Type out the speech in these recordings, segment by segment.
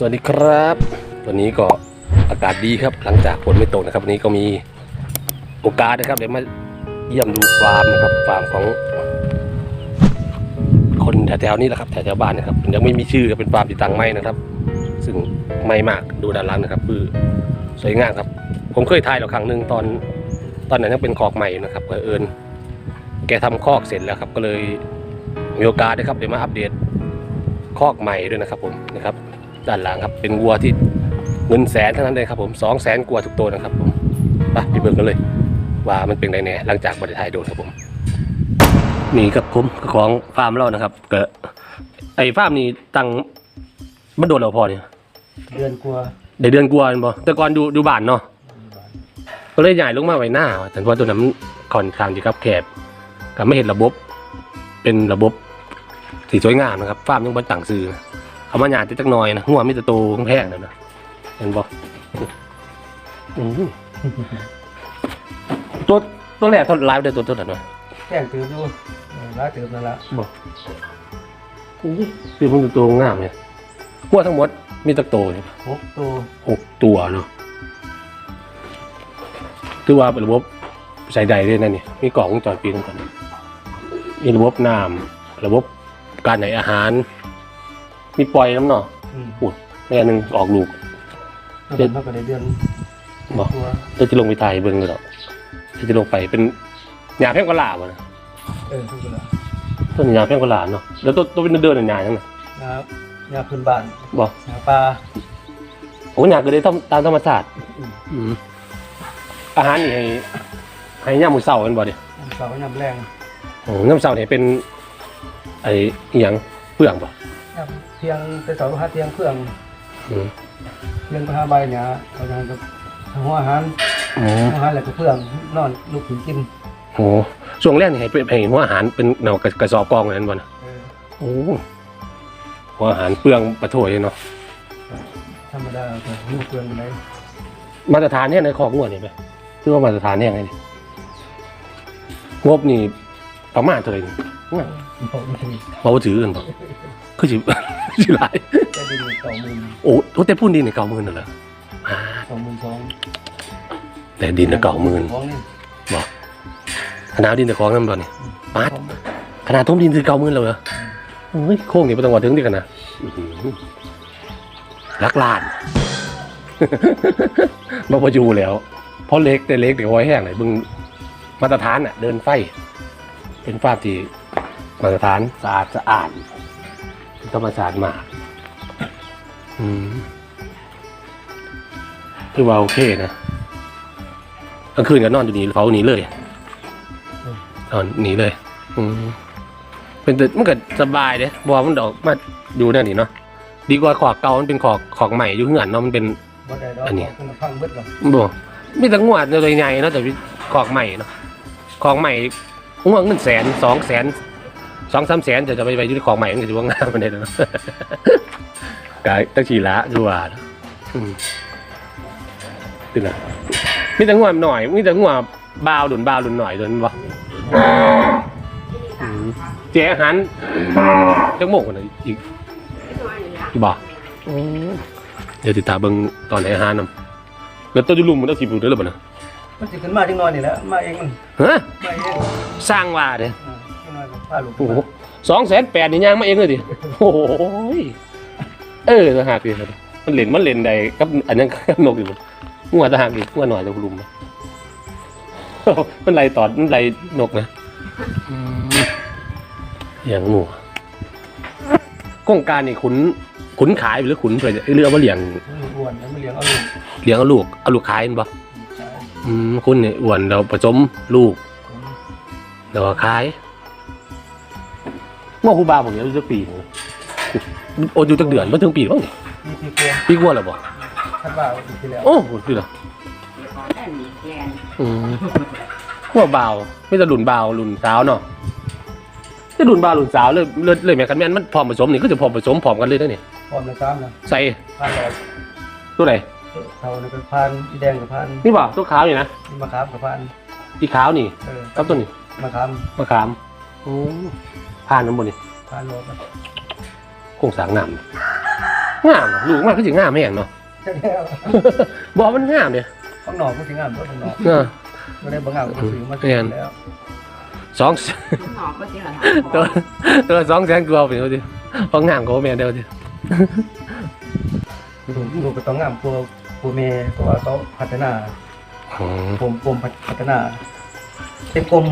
สวัสดีครับ วันนี้ก็อากาศดีครับ หลังจากฝนไม่ตกนะครับวันนี้ก็มีโอกาสนะครับเดี๋ยวมาเยี่ยมดูฟาร์มนะครับฟาร์มของ คนแถวๆนี้แหละครับแถวๆบ้านนะครับยังไม่มีชื่อเป็นฟาร์มที่ตั้งไม่นะครับ ซึ่งไม่มากดูด้านหล่างนะครับ คือสวยงามครับ ผมเคยถ่ายแล้วครั้งหนึ่งตอน ตอนนั้นยังเป็นคอกใหม่นะครับเผอิญแกทำคอกเสร็จแล้วครับ ก็เลยมีโอกาสนะครับเดี๋ยวมาอัปเดตคอกใหม่ด้วยนะครับผมนะครับ ด้านหลังครับ เป็นวัวที่เงินแสนเท่านั้นเลยครับผมสองแสนกว่าทุกตัวนะครับผมไปไปเบิ่งกันเลย ว่ามันเป็นไงแน่หลังจากบริไทยโดนครับผม นี่ครับผมของฟาร์มเรานะครับก็ไอ้ฟาร์มนี่ตั้งมันโดนเราพอเนี่ยเดือนกลัวาได้เดือนกว่าแม่นบ่แต่ก่อนดูดูบ้านเนาะก็เลยย้ายลงมาไว้หน้าว่าแต่ว่าตัวนั้นมันค่อนข้างที่ครับแคบก็ไม่เห็นระบบ เป็นระบบที่สวยงามนะครับฟาร์มยังบ่ตั้งซื้อนะ เอามาหยาดจักหน่อยนะหัวมีแต่โตแพงๆนั่นนะเห็นบ่อื้อหือตัวตัวแรกเท่าไลฟ์ได้ตัวตัวนั้นวะแจ้งตืมดูเออร้ายตืมนั่นละบ่อู้หูคือมันตัวงามเนี่ยหัวทั้งหมดมีแตะโตเนี่ยหกตัวหกตัวเนาะถือว่าเป็นระบบใส่ใดด้วยนั่นนี่มีกล่องวงจรปิดก่อนมีระบบน้ำระบบการไหนอาหาร มีปล่อยน้ำเนาะอืมอุดแม่หนึ่งออกลูกเดือนเท่ากับได้เดือนบอกตัวเราจะลงไปไทยเบิ่งเลยหรอกเราจะลงไปเป็นหยาแพงกว่าหลาบนะเออทุกคนละต้นหยาแพงกว่าหลาเนาะแล้วตัวตัวเป็นเดินๆหยาทั้งนั้นนะครับยาพื้นบ้านบอกยาปลา โอ้หยาก็ได้ตามตามธรรมชาติอืม อืมอาหารนี่ให้ให้ย่ามมือเสาร์กันบ่เดีน้ำเสาวยำแรงโอ้น้ำเสาเนี่ยเป็นไอ้อหยังเปลืองป่ะยำ เทียงแต่เสาหัดเทียงเครื่องอืมเรื่องปลาใบเนี่ยเอาอย่างกับหัวอาหารโอ้หัวอาหารแล้วก็เครื่องนอนลูกถึงกินโหช่วงแรกนี่ให้เป็นให้หัวอาหารเป็นแนวกระกระสอบกองนั้นบ่นะเออโอ้หัวอาหารเปลืองปะโถยเนาะธรรมดาก็ลูกเครื่องอะไรมาตรฐานเนี่ยในของงวดนี่ไหมคือว่ามาตรฐานเนี่ยไงนี่งบนี่ ประมาณเท่าไหร่นี่บอกไม่ถูกเราถือกันป่ะคือสิ สิหลาย จะดินสองหมื่นโอ้โหแต่พูดดีในเก่าหมื่นน่ะเหรออ่าสองหมื่นสองแต่ดินในเก่าหมื่นของนี่บอกขนาดดินแต่ของนั่นบ่เนี่ยปาดขนาดทุ่มดินคือเก่าหมื่นแล้วเหรอโอ้ยโค้งนี่ไปต้องว่าถึงดีกันนะอื้อหือลักลานมาประยูแล้วเพราะเล็กแต่เล็กเดี๋ยวไว้แห้งหน่อยบึงมาตรฐานอะเดินไฟ เป็นฟาบที่มาตรฐานสะอาดสะอาดธรรมชาติมากอืมคือว่าโอเคนะกลางคืนก็นอนอยู่นี่เฝ้าหนีเลยนอนหนีเลย อืมเป็นแต่มันก็สบายเด้บอมันดอกมาดูนั่นนี่เนาะดีกว่าขอกเก่ามันเป็นขอกขอกใหม่อยู่เหือนเนาะมันเป็นบ่ได้ดอกอันนี้มันพังเบิดหรอกบ่มีแต่งวดเลยใหญ่เนาะแต่ของใหม่เนาะของใหม่ งวดเงินแสนสองแสนสองสามแสนจะจะไปไปที่ของใหม่มันก็จะว่างามมันได้เนาะกายตั้งชีละดูว่าเนาะอืมตื่นละมีแต่งวดหน่อยมีแต่งวดบาวหลุนบาวหลุนหน่อยโดนบ่อืมเจ๊อาหารจังโมงคนน่ะอีกอีกบ่อืมเดี๋ยวติดตามเบิ่งตอนไหนอาหารนำแล้วต้นยุลุมมันต้องสิบอยู่ด้วยหรือเปล่านะมันสิขึ้นมาจังน้อยนี่แหละมาเองมันฮะมาเอง สร้างว่าเด้อ่าจังน้อยก็พาลูกโอ้โหสองแสนแปดนี่ย่างมาเองเลยดิโอ้โหยเออทหารดิมันเล่นมันเล่นใดกับอันนั้นกับนกอยู่งัวทหารดิงัวหน่อยจะลุมนะมันไล่ตอดมันไล่นกนะอืมอย่างหมูโครงการนี่ขุนขุนขายหรือขุนเพื่อจะเรือว่าเลี้ยงลูกอ้วนแล้วมันเลี้ยงเอาลูกเลี้ยงเอาลูกเอาลูกขายเห็นปะใช่อืมคุณเนี่ยอ้วนเราผสมลูก แล้วก็ขายว่าครูบาผมเนี่ยอายุจะปีหนึ่งโอ้อยู่จักเดือนมาถึงปีบ้างนี่มีที่เกลือปีกว่าแล้วบ่คาดว่าเอาปีที่แล้วโอ้โหคือเหรออืมว่าเบาวไม่จะหลุนเบาวหลุนสาวเนาะจะหลุนเบาวหลุนสาวเลยเลยเลยแม่คันแม่นมันพร้อมผสมนี่ก็จะพร้อมผสมพร้อมกันเลยนะเนี่ยพร้อมในซ้ำนะใส่พานดอกตัวไหนเท่านั้นเป็นพานอีแดงกับพานนี่บ่ตัวขาวนี่นะนี่มะขามกับพานอีขาวนี่เออกับตัวนี้ มะขามมะขามโอ้ผ่านน้ำบนนี่พานโลกโครงสร้างน้ำงงามลูกมันก็สิงามแม่งเนาะ ใช่แล้วบอกมันงามเนี่ยข้างนอกก็สิงามตัวข้างนอกเออ ไม่ได้บางงามก็ซื้อมาเปลี่ยน แล้วสอง หอมก็จริงเหรอตัวตัวสองแสนกว่าเป็นเอาดิเพราะงามกว่าแม่เดียวดิลูกลูกก็ต้องงามกว่าตัวเมย์เพราะว่าเขาพัฒนาอืมผมผมพัฒนา เป็นกรม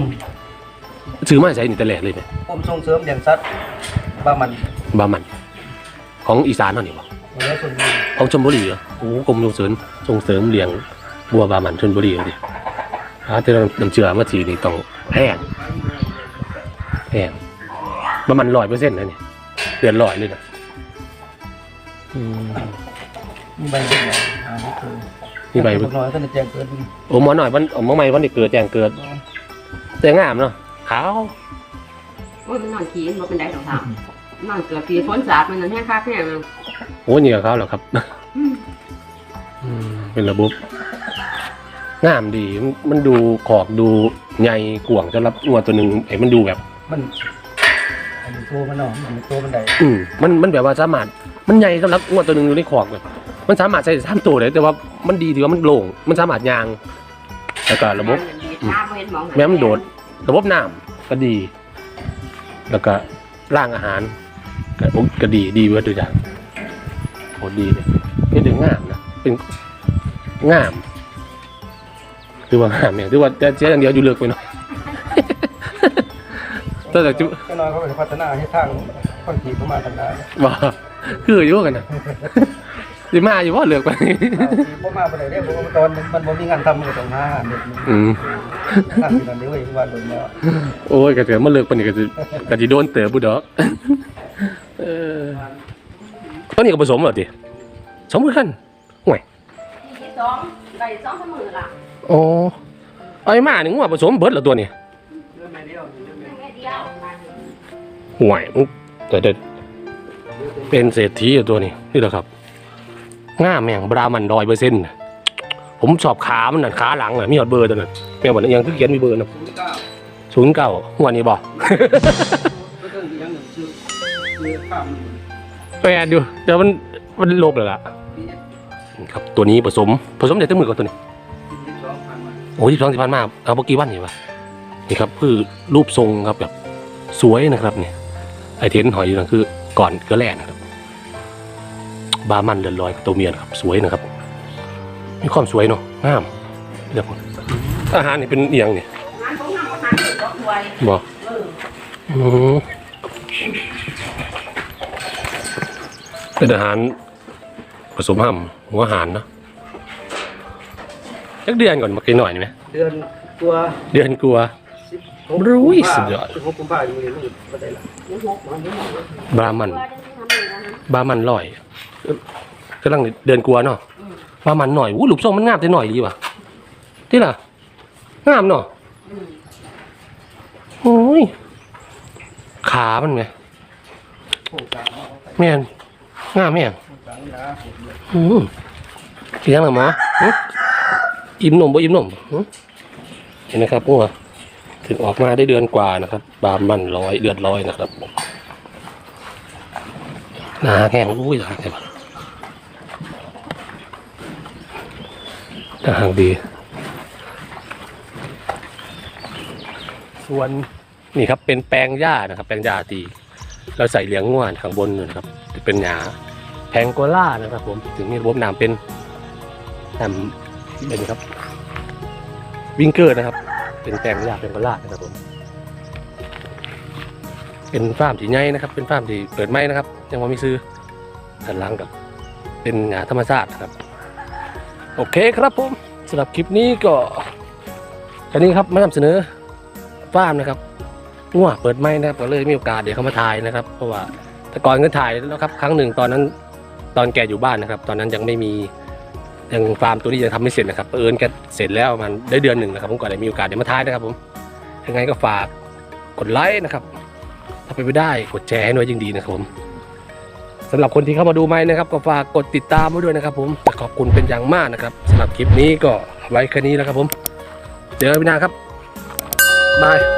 ซื้อมาใช้นี่แต่แรกเลยเนี่ยกรมส่งเสริมเลี้ยงสัตว์บ้ามันบามัน ของอีสานเท่านี้บ่และส่วนนี้ของชลบุรีเหรอโอ้กรมส่งเสริมส่งเสริมเลี้ยงบัวบามันชลบุรีเอาดิถ้าที่เรานำเชื่อมาสีนี่ต้องแพงแพงบามันร้อยเปอร์เซ็นต์นะเนี่ยเดือนร้อยเลยนะอืมมีใบเป็นไงอ่านี่คือมีใบเล็กน้อยก็จะแจ้งเกิด โอ้หมอหน่อยวันอ๋อหมอใหม่วันนี้เกิดแจ้งเกิด แต่งามเนาะขาวโอ้ยมันนอนขี้มันเป็นได้สองสามนอนเกือบปีฝนสาดมันนั่นแห้งคักเนี่ยมันโอ้นี่กับเขาเหรอครับ อืมอืมเป็นระบบงามดีมันมันดูขอกดูใหญ่กว่างสำหรับงวดตัวหนึ่งไอ้มันดูแบบ มันอันนี้ตัวมันเนาะมันตัวมันใดอืมมันมันแบบว่าสามารถมันใหญ่สำหรับงวดตัวหนึ่งอยู่ในขอกแบบมันสามารถใช้สามตัวได้แต่ว่ามันดีที่ว่ามันโล่งมันสามารถยางแล้วก็ระบบน้ำเห็นมองแม้มันโดด ระบบน้ำก็ดี แล้วก็ร่างอาหารก็โอ้ก็ดีดีเว้ยตัวอย่างโหดีเลยนี่ถึงงามนะเป็นงามคือว่างามเนี่ยคือว่าจะเสียอย่างเดียวอยู่เลือกไปหน่อยแต่แต่จุ ก็น้อยเขาก็จะพัฒนาให้ทางคนขี่เข้ามาทางนั้นว่าคืออยู่กันนะ สิมาอยู่ว่าเลือกไปขี่เข้ามาไปไหนได้เพราะว่าตอนมันบ่มีงานทำมันก็ต้องหาเด็กมันอืมนั่งอยู่นั่นเดี๋ยวไอ้วันโดนแล้วโอ้ยกระเถือมาเลือกไปนี่ก็จะก็จะโดนเต๋อบุดอกเออตอนนี้ก็ผสมเหรอดิสมมือกันห่วยสองใส่สองเสมอละอ๋อไอ้มาหนึ่งว่าผสมเบิร์ดเหรอตัวนี้แค่เดียวห่วยมึงเกิดเป็นเศรษฐีอะตัวนี้นี่แหละครับ ง่ามแม่งบรามันร้อยเปอร์เซ็นต์ผมสอบขามันน่ะขาหลังน่ะมีหอดเบอร์ตัวนั้นแม่บอกนะยังเขียนมีเบอร์น่ะศูนย์เก้าหัวนี้บอกก็ต้องอย่างหนึ่งคือคือข้ามแปดอยู่เดี๋ยวมันมันลบเลยล่ะครับตัวนี้ผสมผสมเด็ดตั้งหมือกับตัวนี้สิบสองพันมาโอ้ยสองสิบพันมากเอาเมื่อกี้วันนี่วะนี่ครับคือรูปทรงครับแบบสวยนะครับเนี่ยไอเทนหอยอยู่นั่นคือก่อนเกลือแร่นะครับ บามันเรือนลอยกับตัวเมียนะครับ สวยนะครับ มีความสวยเนาะงามเรียกว่าอาหารนี่เป็นเอียงเนี่ยงานของงานของงานเป็นดอกบัวบอกเอออืมเป็นอาหารผสมห้ำหัวอาหารเนาะสักเดือนก่อนมากินหน่อยนี่ไหมเดือนตัวเดือนกลัวสิบรู้ยสุดยอดสิบหกกุมภาพันธ์อยู่ในมือก็ได้ละเดี๋ยวหกวันเดี๋ยวหก บามันบัวจะทำอะไรนะบามันลอยกำลังเดินกลัวเนาะบามันหน่อยวู้หลุมทรงมันงามแต่หน่อยดีว่ะที่ล่ะงามเนาะโอ้ยขามันไงเอาไปแม่นงามแม่งโครงการนะอืมกินยังหรอหมออิ่มนมบ่อิ่มนมหึเห็นไหมครับพวกถึงออกมาได้เดือนกว่านะครับ บามันร้อยเดือนร้อยนะครับ หนาแข็งอุ้ยหนาแข็งทางดี ส่วนนี่ครับเป็นแปลงหญ้านะครับ แปลงหญ้าตีเราใส่เลี้ยงง่วนข้างบนนะครับจะเป็นหญ้าแพงโกล่านะครับ ผมถึงมีระบน้ำเป็นน้ำเป็นครับ วิงเกอร์นะครับ เป็นแปลงหญ้าแพงโกล่านะครับผม เป็นฟาร์มที่ใหญ่นะครับ เป็นฟาร์มที่เปิดไม่นะครับ ยังว่ามีซื้อด้านหลังกับเป็นหญ้าธรรมชาตินะครับ โอเคครับผมสำหรับคลิปนี้ก็แค่นี้ครับมานำเสนอฟาร์มนะครับงัวเปิดไม้นะครับก็เลยมีโอกาสเดี๋ยวเขามาถ่ายนะครับ เพราะว่าแต่ก่อนก็ถ่ายแล้วครับ ครั้งหนึ่งตอนนั้นตอนแกอยู่บ้านนะครับ ตอนนั้นยังไม่มียังฟาร์มตัวนี้ยังทำไม่เสร็จนะครับเอิญแกเสร็จแล้วมันได้เดือนหนึ่งนะครับผมก็เลยมีโอกาสเดี๋ยวมาถ่ายนะครับผมยังไงก็ฝากกดไลค์นะครับ ถ้าไปไม่ได้กดแชร์ให้หน่อยยิ่งดีนะครับผมสำหรับคนที่เข้ามาดูไหมนะครับก็ฝากกดติดตามไว้ด้วยนะครับ ผมขอบคุณเป็นอย่างมากนะครับสำหรับคลิปนี้ก็ไว้แค่นี้แล้วครับผม เจอกันพี่นาครับบาย